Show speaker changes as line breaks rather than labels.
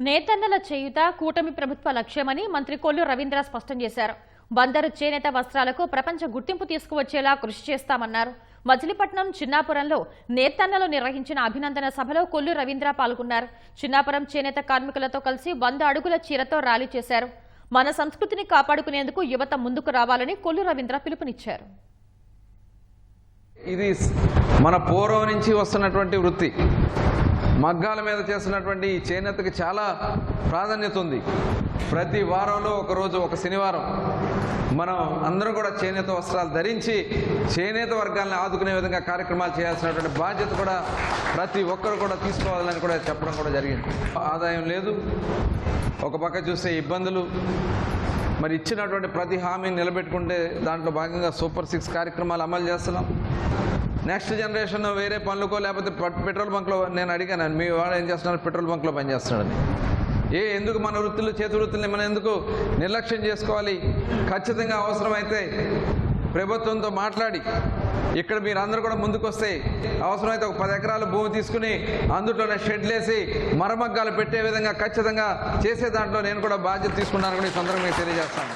నేతన్నల చేయుత కూటమి ప్రభుత్వ లక్ష్యమని మంత్రి కొల్లు రవీంద్ర స్పష్టం చేశారు. బందరు చేనేత వస్త్రాలకు ప్రపంచ గుర్తింపు తీసుకువచ్చేలా కృషి చేస్తామన్నారు. మచిలీపట్నం చిన్నాపురంలో నేతన్నలు నిర్వహించిన అభినందన సభలో కొల్లు రవీంద్ర పాల్గొన్నారు. చిన్నాపురం చేనేత కార్మికులతో కలిసి వంద అడుగుల చీరతో ర్యాలీ చేశారు. మన సంస్కృతిని కాపాడుకునేందుకు యువత ముందుకు రావాలని కొల్లు రవీంద్ర పిలుపునిచ్చారు.
ఇది మన పూర్వం నుంచి వస్తున్నటువంటి వృత్తి. మగ్గాల మీద చేస్తున్నటువంటి ఈ చేనేతకి చాలా ప్రాధాన్యత ఉంది. ప్రతి వారంలో ఒకరోజు ఒక శనివారం మనం అందరం కూడా చేనేత వస్త్రాలు ధరించి చేనేత వర్గాలను ఆదుకునే విధంగా కార్యక్రమాలు చేయాల్సినటువంటి బాధ్యత కూడా ప్రతి ఒక్కరు కూడా తీసుకోవాలని కూడా చెప్పడం కూడా జరిగింది. ఆదాయం లేదు. ఒక పక్క చూస్తే ఇబ్బందులు. మరి ఇచ్చినటువంటి ప్రతి హామీని నిలబెట్టుకుంటే దాంట్లో భాగంగా సూపర్ సిక్స్ కార్యక్రమాలు అమలు చేస్తున్నాం. నెక్స్ట్ జనరేషన్ వేరే పనులకో లేకపోతే పెట్రోల్ బంక్లో నేను అడిగాను మీ వాడు ఏం చేస్తున్నారు పెట్రోల్ బంక్లో పనిచేస్తున్నాడని ఏ ఎందుకు మన వృత్తులు చేతి వృత్తుల్ని మనం ఎందుకు నిర్లక్ష్యం చేసుకోవాలి? ఖచ్చితంగా అవసరమైతే ప్రభుత్వంతో మాట్లాడి ఇక్కడ మీరు అందరూ కూడా ముందుకొస్తే అవసరమైతే ఒక పది ఎకరాల భూమి తీసుకుని అందులోనే షెడ్లేసి మరమగ్గాలు పెట్టే విధంగా ఖచ్చితంగా చేసే దాంట్లో నేను కూడా బాధ్యత తీసుకున్నాను కూడా ఈ సందర్భంగా తెలియజేస్తాను.